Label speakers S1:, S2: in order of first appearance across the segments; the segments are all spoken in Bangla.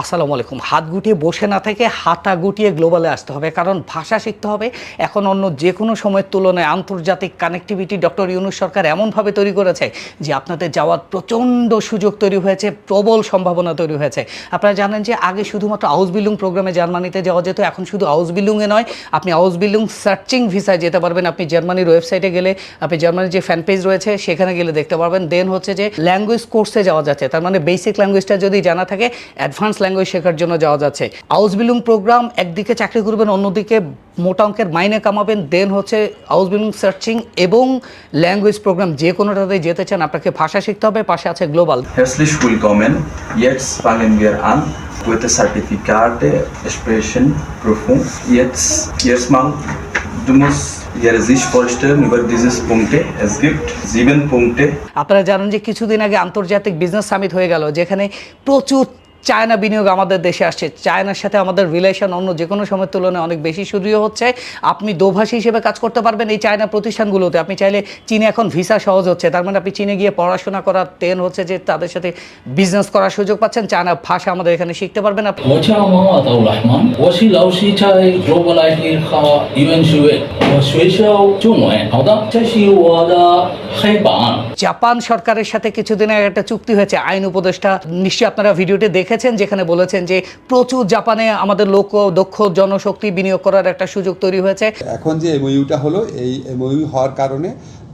S1: আসসালামু আলাইকুম। হাত গুটিয়ে বসে না থেকে হাতা গুটিয়ে গ্লোবালে আসতে হবে, কারণ ভাষা শিখতে হবে। এখন অন্য যে কোনো সময়ের তুলনায় আন্তর্জাতিক কানেক্টিভিটি ডক্টর ইউনুস সরকার এমনভাবে তৈরি করেছে যে আপনাদের যাওয়ার প্রচণ্ড সুযোগ তৈরি হয়েছে, প্রবল সম্ভাবনা তৈরি হয়েছে। আপনারা জানেন যে আগে শুধুমাত্র হাউস বিল্ডিং প্রোগ্রামে জার্মানিতে যাওয়া যেত, এখন শুধু হাউস বিল্ডিংয়ে নয়, আপনি হাউস বিল্ডিং সার্চিং ভিসায় যেতে পারবেন। আপনি জার্মানির ওয়েবসাইটে গেলে, আপনি জার্মানির যে ফ্যান পেজ রয়েছে, সেখানে গেলে দেখতে পারবেন। দেন হচ্ছে যে ল্যাঙ্গুয়েজ কোর্সে যাওয়া যাচ্ছে। তার মানে বেসিক ল্যাঙ্গুয়েজটা যদি জানা থাকে অ্যাডভান্স ল্যাঙ্গুয়েজ শেখার জন্য যাওয়া যাচ্ছে হাউস বিল্ডিং প্রোগ্রাম একদিকে চাকরি করবেন অন্যদিকে মোটা অঙ্কের মাইনে কামাবেন দেন হচ্ছে হাউস বিল্ডিং সার্চিং এবং ল্যাঙ্গুয়েজ প্রোগ্রাম যে কোনোটাতে যেতে চান আপনাকে ভাষা শিখতে হবে পাশে আছে global
S2: Herzlich willkommen. Jetzt fangen wir an Zertifikate. Jetzt erstmal, du musst.
S1: আপনারা জানেন যে কিছুদিন আগে আন্তর্জাতিক বিজনেস সামিট হয়ে গেল যেখানে প্রচুর চায়না বিনিয়োগ আমাদের দেশে আসছে। চায়নার সাথে আমাদের রিলেশন অন্য যে কোনো সময়ের তুলনায় অনেক বেশি সুদৃঢ় হচ্ছে। আপনি দোভাষী হিসেবে কাজ করতে পারবেন এই চায়না প্রতিষ্ঠানগুলোতে। আপনি চাইলে চীনে এখন ভিসা সহজ হচ্ছে। তার মানে আপনি চীনে গিয়ে পড়াশোনা করার তেন হচ্ছে যে তাদের সাথে বিজনেস করার সুযোগ পাচ্ছেন। চায়না ভাষা আমাদের এখানে শিখতে পারবেন জাপান সরকারের সাথে কিছুদিন আগে একটা চুক্তি হয়েছে। আইন উপদেষ্টা নিশ্চয়ই আপনারা ভিডিওটি দেখে লিখেছেন যেখানে বলেছেন যে প্রচুর জাপানে আমাদের লোক দক্ষ জনশক্তি বিনিয়োগ করার একটা সুযোগ তৈরি হয়েছে।
S3: এখন যে এমওইউটা হলো এই এমওইউ হওয়ার কারণে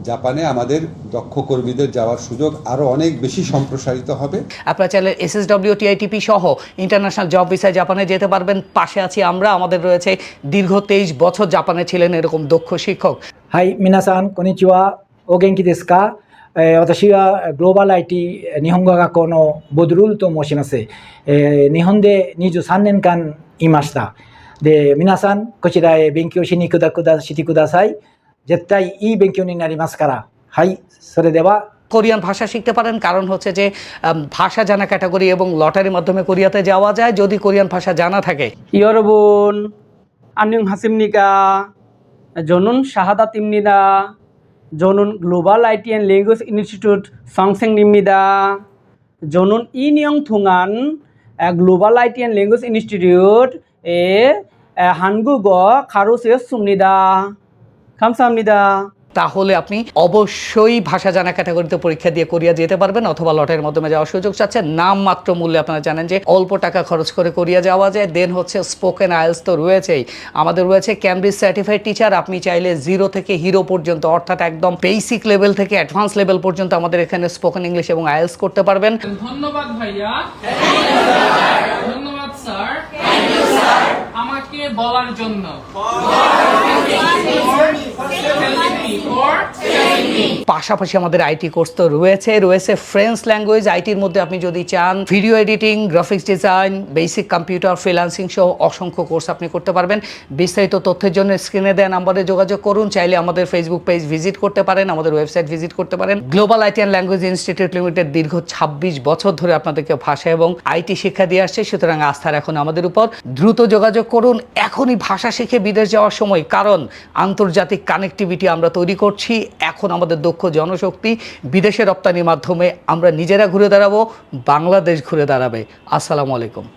S3: জাপানে আমাদের দক্ষ কর্মীদের যাওয়ার সুযোগ আরও অনেক বেশি সম্প্রসারিত হবে।
S1: আপনার channel S S W TITP সহ ইন্টারন্যাশনাল জব ভিসায় জাপানে যেতে পারবেন। পাশে আছি আমরা আমাদের রয়েছে দীর্ঘ তেইশ বছর জাপানে ছিলেন এরকম দক্ষ শিক্ষক।
S4: হাই মিনাসান কনিচুয়া ও গেঙ্কি দেশকা 私はグローバル IT 日本語学校のボドルルと申します、え日本で23年間いましたで皆さんこちらへ勉強しにくだくだしてください絶対いい勉強になりますからはいそれでは
S1: কোরিয়ান ভাষা শিখতে পারেন কারণ হচ্ছে যে ভাষা জানা ক্যাটাগরি এবং লটারির মাধ্যমে কোরিয়াতে যাওয়া যায় যদি কোরিয়ান ভাষা জানা থাকে।
S5: ইয়রবুন আনিং হাসিমনিকা জনুন শাহাদা তিমনিদা জনুন global IT and language institute সংসেং নিমিদা জনুন ইনিয়ং থুঙান global IT and language institute এ হানগু গ খারু সে সুমনিদা খামসামনিদা
S1: তাহলে আপনি অবশ্যই ভাষা জানা ক্যাটাগরিতে পরীক্ষা দিয়ে করিয়া যেতে পারবেন অথবা লটের মাধ্যমে যাওয়ার সুযোগ চাচ্ছেন। নাম মাত্র মূল্যে আপনারা জানেন যে অল্প টাকা খরচ করে করিয়া যাওয়া যায়। দেন হচ্ছে স্পোকেন আয়েলস তো রয়েছেই। আমাদের রয়েছে ক্যামব্রিজ সার্টিফাইড টিচার আপনি চাইলে জিরো থেকে হিরো পর্যন্ত অর্থাৎ একদম বেসিক লেভেল থেকে অ্যাডভান্স লেভেল পর্যন্ত আমাদের এখানে স্পোকেন ইংলিশ এবং আয়েলস করতে পারবেন।
S6: ধন্যবাদ ভাইয়া। আমাকে বলার জন্য।
S1: পাশাপাশি আমাদের আইটি কোর্স তো রয়েছে রয়েছে ফ্রেঞ্চ ল্যাঙ্গুয়েজ আইটির মধ্যে আপনি যদি চান video editing graphics design basic computer freelancing সহ অসংখ্য কোর্স আপনি করতে পারবেন। বিস্তারিত তথ্যের জন্য স্ক্রিনে দেওয়া নাম্বারে যোগাযোগ করুন, চাইলে আমাদের ফেসবুক পেজ ভিজিট করতে পারেন, আমাদের ওয়েবসাইট ভিজিট করতে পারেন। Global IT and language institute limited দীর্ঘ ছাব্বিশ বছর ধরে আপনাদেরকে ভাষা এবং আইটি শিক্ষা দিয়ে আসছে, সুতরাং আস্থার এখন আমাদের উপর। দ্রুত যোগাযোগ করুন, এখনই ভাষা শিখে বিদেশ যাওয়ার সময়, কারণ আন্তর্জাতিক কানেক্টিভিটি আমরা তৈরি করছি। এখন আমাদের দক্ষ জনশক্তি বিদেশে রপ্তানির মাধ্যমে আমরা নিজেরা ঘুরে দাঁড়াবো, বাংলাদেশ ঘুরে দাঁড়াবে। আসসালামু আলাইকুম।